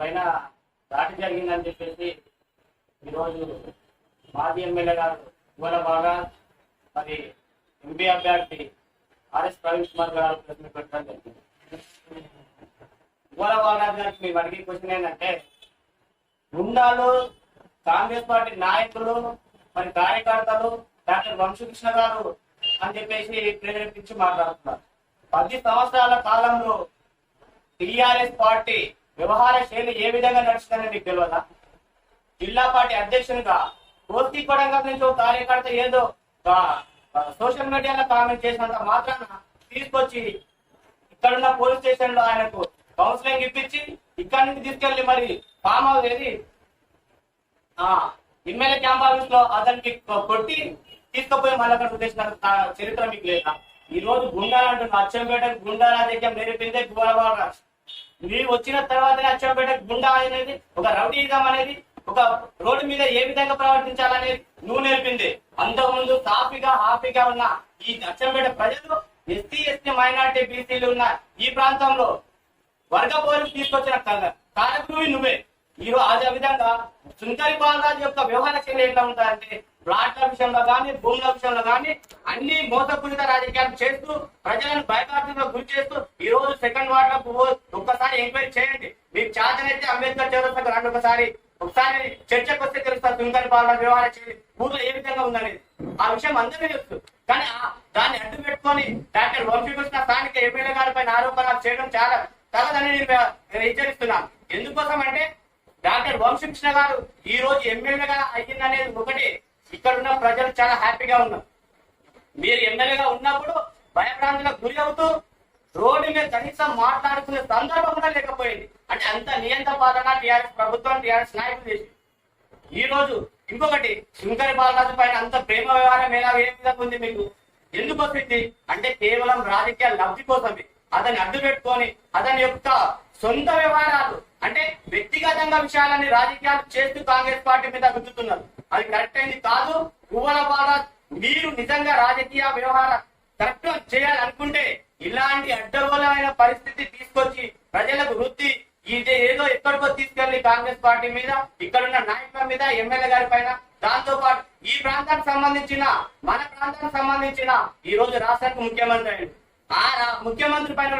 పైన దాడి జరిగిందని చెప్పేసి ఈరోజు మాజీ ఎమ్మెల్యే గారు ఇవాళ బాగా మరి ఎంపీ అభ్యర్థి ఆర్ఎస్ ప్రవీణ్ కుమార్ గారు ప్రెస్ పెట్టడం జరిగింది. ఇవాళ బాగా గారికి మేము అడిగే క్వశ్చన్ ఏంటంటే గుండాలు కాంగ్రెస్ పార్టీ నాయకులు మరి కార్యకర్తలు డాక్టర్ వంశకృష్ణ గారు అని చెప్పేసి ప్రేరేపించి మాట్లాడుతున్నారు. పది సంవత్సరాల కాలంలో టిఆర్ఎస్ పార్టీ వ్యవహార శైలి ఏ విధంగా నడుస్తుందని మీకు తెలియదా? జిల్లా పార్టీ అధ్యక్షునిగా కోర్తి కొడంగా నుంచి ఒక కార్యకర్త ఏదో సోషల్ మీడియాలో కామెంట్ చేసినంత మాత్రాన తీసుకొచ్చి ఇక్కడున్న పోలీస్ స్టేషన్లో ఆయనకు కౌన్సిలింగ్ ఇప్పించి ఇక్కడి నుంచి తీసుకెళ్ళి మరి ఫామ్ హౌస్ ఏది? ఆ ఎమ్మెల్యే క్యాంప్ ఆఫీస్లో అతనికి కొట్టి తీసుకుపోయి మళ్ళీ అక్కడ ఉద్దేశించిన చరిత్ర మీకు లేదా? ఈ రోజు గుండాలంటున్న అచ్చంపేట గుండా రాజకీయం నేర్పిందే గోలబాలరాజు మీరు వచ్చిన తర్వాతనే అచ్చంపేట గుండా అనేది ఒక రౌడీజం అనేది ఒక రోడ్డు మీద ఏ విధంగా ప్రవర్తించాలనేది నువ్వు నేర్పింది. అంతకుముందు సాఫీగా హాఫీగా ఉన్న ఈ అచ్చంపేట ప్రజలు ఎస్సీ ఎస్టీ మైనార్టీ బీసీలు ఉన్న ఈ ప్రాంతంలో వర్గ పోరు తీసుకొచ్చిన కా- కారకుడు నువ్వే. ఈ అదే విధంగా సుంకరి బాలరాజు యొక్క వ్యవహార శైలి ఎట్లా ఉంటారంటే ప్లాట్ల విషయంలో కానీ భూముల విషయంలో కానీ అన్ని మోసపూరిత రాజకీయాలు చేస్తూ ప్రజలను భయపాఠంలో గురి చేస్తూ ఈ రోజు సెకండ్ వార్డ్లో ఒక్కసారి ఎంక్వైరీ చేయండి. మీకు చేతనైతే అంబేద్కర్ చౌరస్తాకు రండి ఒకసారి. ఒకసారి చర్చకు వస్తే తెలుస్తారు సుంకరి బాలరాజు వ్యవహార శైలి ఊర్లో ఏ విధంగా ఉందనేది. ఆ విషయం అందరికీ తెలుసు. కానీ దాన్ని అడ్డు పెట్టుకొని డాక్టర్ వంశీకృష్ణ స్థానిక ఎమ్మెల్యే గారి పైన ఆరోపణలు చేయడం చాలా తగదని నేను హెచ్చరిస్తున్నాను. ఎందుకోసం అంటే డాక్టర్ వంశకృష్ణ గారు ఈ రోజు ఎమ్మెల్యేగా అయ్యిందనేది ఒకటి. ఇక్కడ ఉన్న ప్రజలు చాలా హ్యాపీగా ఉన్నారు. మీరు ఎమ్మెల్యేగా ఉన్నప్పుడు భయభ్రాంతులకు గురి అవుతూ రోడ్డు మీద కనీసం మాట్లాడుకునే సందర్భం కూడా లేకపోయింది. అంటే అంత నియంత పాలన టీఆర్ఎస్ ప్రభుత్వం టీఆర్ఎస్ నాయకులు చేసి ఈ రోజు ఇంకొకటి శంకరి బాలరాజు పైన అంత ప్రేమ వ్యవహారం ఎలా ఏ విధంగా ఉంది మీకు? ఎందుకు వస్తుంది? అంటే కేవలం రాజకీయ లబ్ధి కోసమే. అతన్ని అడ్డు పెట్టుకొని అతని యొక్క సొంత వ్యవహారాలు వ్యక్తిగతంగా విషయాలని రాజకీయాలు చేస్తూ కాంగ్రెస్ పార్టీ మీద గుర్తుతున్నారు అది కరెక్ట్ అయింది కాదు. పువ్వుల బాలరాజ్ మీరు నిజంగా రాజకీయ వ్యవహార కరెక్ట్ చేయాలనుకుంటే ఇలాంటి అడ్డగోలమైన పరిస్థితి తీసుకొచ్చి ప్రజలకు వృత్తి ఇది ఏదో ఎక్కడికో తీసుకెళ్ళి కాంగ్రెస్ పార్టీ మీద ఇక్కడున్న నాయకుల మీద ఎమ్మెల్యే గారి పైన దాంతో పాటు ఈ ప్రాంతానికి సంబంధించిన మన ప్రాంతానికి సంబంధించిన ఈ రోజు రాష్ట్రానికి ముఖ్యమంత్రి అయ్యాడు. ఆ రా- ముఖ్యమంత్రి పైన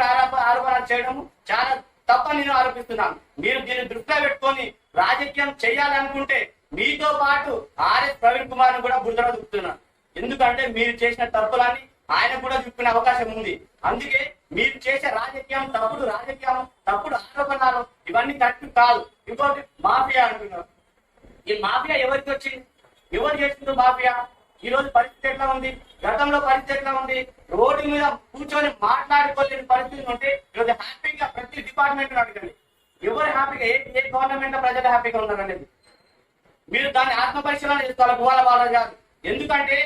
ఆరోపణ చేయడం చాలా తప్పని నేను ఆరోపిస్తున్నాను. మీరు దీన్ని దృష్టిలో పెట్టుకొని రాజకీయం చేయాలనుకుంటే మీతో పాటు ఆర్ఎస్ ప్రవీణ్ కుమార్ను కూడా బుద్ధన దుక్కుతున్నాను ఎందుకంటే మీరు చేసిన తప్పులని ఆయన కూడా చూపుకునే అవకాశం ఉంది. అందుకే మీరు చేసే రాజకీయం తప్పుడు రాజకీయం తప్పుడు ఆరోపణలు ఇవన్నీ కరెక్ట్ కాదు. ఇంకోటి మాఫియా అంటున్నారు. ఈ మాఫియా ఎవరికి వచ్చింది? ఎవరు చేసిందో మాఫియా? ఈ రోజు పరిస్థితి ఎట్లా ఉంది? గతంలో పరిస్థితి ఎట్లా ఉంది? రోడ్డు మీద కూర్చొని మాట్లాడుకోలేని పరిస్థితి ఉంటే ఈరోజు హ్యాపీగా ప్రతి డిపార్ట్మెంట్ అడగండి. ఎవరు హ్యాపీగా? ఏ ఏ గవర్నమెంట్ ప్రజలు హ్యాపీగా ఉన్నారనేది. మీరు దాన్ని ఆత్మ పరిశీలన చేసుకోవాలి. భూవాల బాల కాదు ఎందుకంటే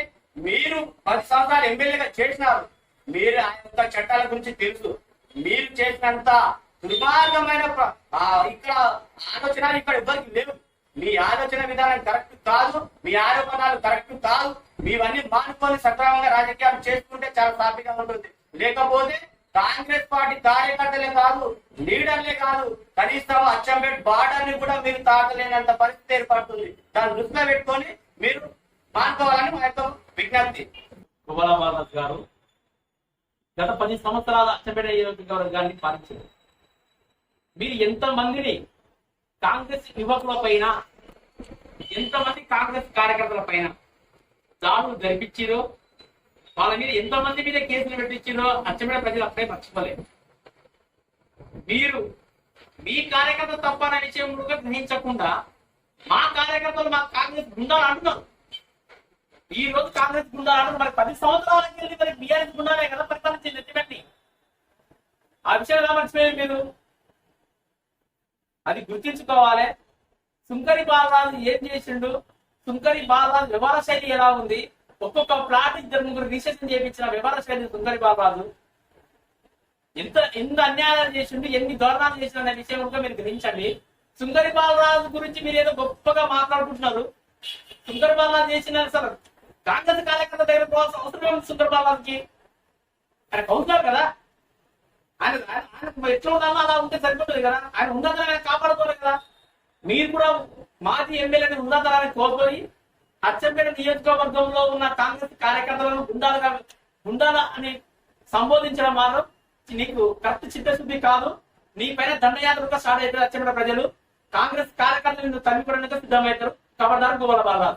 మీరు పది సంవత్సరాలు ఎమ్మెల్యేగా చేసినారు. మీరు ఆ యొక్క చట్టాల గురించి తెలుసు. మీరు చేసినంత దుర్మార్గమైన ఆ ఇక్కడ ఆలోచన ఇక్కడ ఎవరికి లేవు. మీ ఆలోచన విధానం కరెక్ట్ కాదు మీ ఆరోపణలు కరెక్ట్ కాదు మీవన్నీ మానుకొని సక్రమంగా రాజకీయాలు చేసుకుంటే చాలా సాఫీగా ఉంటుంది. లేకపోతే కాంగ్రెస్ పార్టీ కార్యకర్తలే కాదు లీడర్లే కాదు కనీసం అచ్చంపేట్ బార్డర్ని కూడా మీరు తాకలేనంత పరిస్థితి ఏర్పడుతుంది. దాన్ని దృష్టిలో పెట్టుకొని మీరు మానుకోవాలని మా యొక్క విజ్ఞప్తి. కుబల గారు గత పది సంవత్సరాల అచ్చంపేట నియోజకవర్గాన్ని పాలించారు. మీరు ఎంత మందిని కాంగ్రెస్ యువకుల పైన ఎంతమంది కాంగ్రెస్ కార్యకర్తల పైన దాడులు జరిపించారో వాళ్ళ మీద ఎంతమంది మీద కేసులు పెట్టించారో అచ్చమైన ప్రజలు అప్పుడే మర్చిపోలేదు మీరు మీ కార్యకర్త తప్పన్న విషయం కూడా గ్రహించకుండా మా కార్యకర్తలు మా కాంగ్రెస్ గుండాలు అంటున్నారు. ఈ రోజు కాంగ్రెస్ గుండాలు మరి పది సంవత్సరాలకి వెళ్ళి మరి బీఆర్ఎస్ గుండాలే కదా పరిపాలించింది? ఎత్తిపెట్టి. ఆ విషయం ఎలా మర్చిపోయారు మీరు అది గుర్తించుకోవాలి. సుంకరి బాలరాజు ఏం చేసిండు? సుంకరి బాలరాజు వ్యవహార శైలి ఎలా ఉంది? ఒక్కొక్క ప్లాట్ ఇద్దరు ముగ్గురు రిజిస్ట్రేషన్ చేయించిన వివర శైలి సుంకరి బాలరాజు. ఎంత ఎన్ని అన్యాయాలు చేసిండు ఎన్ని దోరణాలు చేసిండు అనే విషయం కూడా మీరు గ్రహించండి. సుందరి బాలరాజు గురించి మీరు ఏదో గొప్పగా మాట్లాడుకుంటున్నారు. సుందర బాలరాజు చేసిన సార్ కాంగ్రెస్ కార్యకర్త దగ్గర పోవాల్సిన అవసరం ఏముంది సుందర బాలరాజుకి? ఆయన కౌన్సిలర్ కదా. ఆయన ఆయన- ఎట్లా ఉండాలో అలా ఉంటే సరిపోతుంది కదా? ఆయన ఉన్నతనాన్ని కాపాడుకోవాలి కదా? మీరు కూడా మాజీ ఎమ్మెల్యేని ఉన్నతనాన్ని కోల్పోయి అచ్చంపేట నియోజకవర్గంలో ఉన్న కాంగ్రెస్ కార్యకర్తలను గుండాలుగా గుండాల అని సంబోధించడం మాత్రం నీకు కరెక్ట్ చిత్తశుద్ధి కాదు. నీ పైన దండయాత్ర స్టార్ట్ అయితే అచ్చంపేట ప్రజలు. కాంగ్రెస్ కార్యకర్తలు నిన్ను తమ్మిపడడానికి సిద్ధమవుతారు. కబర్దారు గోవాల బాగా.